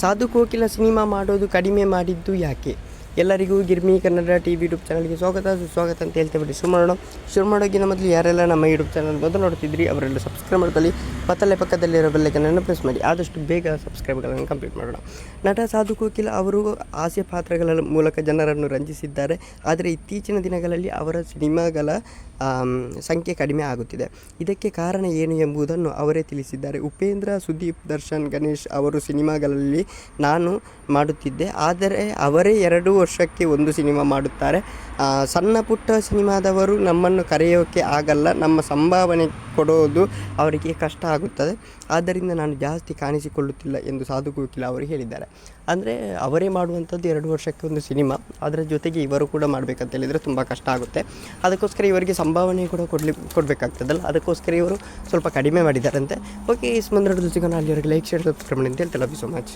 Sadhu Kokila cinema ಮಾಡೋದು ಕಡಿಮೆ ಮಾಡಿದ್ದು ಯಾಕೆ? ಎಲ್ಲರಿಗೂ Girmi Kannada T V YouTube ಚಾನಲ್ಗೆ ಸ್ವಾಗತ, ಸುಸ್ವಾಗತ ಅಂತ ಹೇಳ್ತೇವೆ. ಬಿಡಿ ಶುರು ಮಾಡೋಣ ಶುರು ಮಾಡೋಕ್ಕಿಂತ ಮೊದಲು ಯಾರೆಲ್ಲ ನಮ್ಮ ಯೂಟ್ಯೂಬ್ ಚಾನಲ್ ಮೊದಲು ನೋಡ್ತಿದ್ರಿ, ಅವರೆಲ್ಲ ಸಬ್ಸ್ಕ್ರೈಬ್ ಮಾಡ್ಕೊಳ್ಳಿ. ಪತ್ತಲೆ ಪಕ್ಕದಲ್ಲಿರೋ ಬೆಲ್ಲೈಕನನ್ನು ಪ್ರೆಸ್ ಮಾಡಿ. ಆದಷ್ಟು ಬೇಗ ಸಬ್ಸ್ಕ್ರೈಬ್ಗಳನ್ನು ಕಂಪ್ಲೀಟ್ ಮಾಡೋಣ. ನಟ ಸಾಧು ಕೋಕಿಲ ಅವರು ಹಾಸ್ಯ ಪಾತ್ರಗಳ ಮೂಲಕ ಜನರನ್ನು ರಂಜಿಸಿದ್ದಾರೆ. ಆದರೆ ಇತ್ತೀಚಿನ ದಿನಗಳಲ್ಲಿ ಅವರ ಸಿನಿಮಾಗಳ ಸಂಖ್ಯೆ ಕಡಿಮೆ ಆಗುತ್ತಿದೆ. ಇದಕ್ಕೆ ಕಾರಣ ಏನು ಎಂಬುದನ್ನು ಅವರೇ ತಿಳಿಸಿದ್ದಾರೆ. ಉಪೇಂದ್ರ, ಸುದೀಪ್, ದರ್ಶನ್, ಗಣೇಶ್ ಅವರು ಸಿನಿಮಾಗಳಲ್ಲಿ ನಾನು ಮಾಡುತ್ತಿದ್ದೆ. ಆದರೆ ಅವರೇ ಎರಡು ವರ್ಷಕ್ಕೆ ಒಂದು ಸಿನಿಮಾ ಮಾಡುತ್ತಾರೆ. ಸಣ್ಣ ಪುಟ್ಟ ಸಿನಿಮಾದವರು ನಮ್ಮನ್ನು ಕರೆಯೋಕ್ಕೆ ಆಗಲ್ಲ, ನಮ್ಮ ಸಂಭಾವನೆ ಕೊಡೋದು ಅವರಿಗೆ ಕಷ್ಟ ಆಗುತ್ತದೆ. ಆದ್ದರಿಂದ ನಾನು ಜಾಸ್ತಿ ಕಾಣಿಸಿಕೊಳ್ಳುತ್ತಿಲ್ಲ ಎಂದು ಸಾಧು ಕೋಕಿಲ ಅವರು ಹೇಳಿದ್ದಾರೆ. ಅಂದರೆ ಅವರೇ ಮಾಡುವಂಥದ್ದು ಎರಡು ವರ್ಷಕ್ಕೆ ಒಂದು ಸಿನಿಮಾ. ಅದರ ಜೊತೆಗೆ ಇವರು ಕೂಡ ಮಾಡಬೇಕಂತ ಹೇಳಿದರೆ ತುಂಬ ಕಷ್ಟ ಆಗುತ್ತೆ. ಅದಕ್ಕೋಸ್ಕರ ಇವರಿಗೆ ಸಂಭಾವನೆ ಕೂಡ ಕೊಡಲಿ, ಕೊಡಬೇಕಾಗ್ತದಲ್ಲ. ಅದಕ್ಕೋಸ್ಕರ ಇವರು ಸ್ವಲ್ಪ ಕಡಿಮೆ ಮಾಡಿದ್ದಾರಂತೆ. ಓಕೆ, ಈ ಮುಂದೆ ಸಿಗೋಣ. ಅಲ್ಲಿವರೆಗೆ ಲೈಕ್ ಶೇರ್ ಸಬ್ಸ್ಕ್ರೈಬ್ ಮಾಡಿ ಅಂತ ಹೇಳ್ತಾರೆ ಲವ್ ಯು ಸೊ ಮಚ್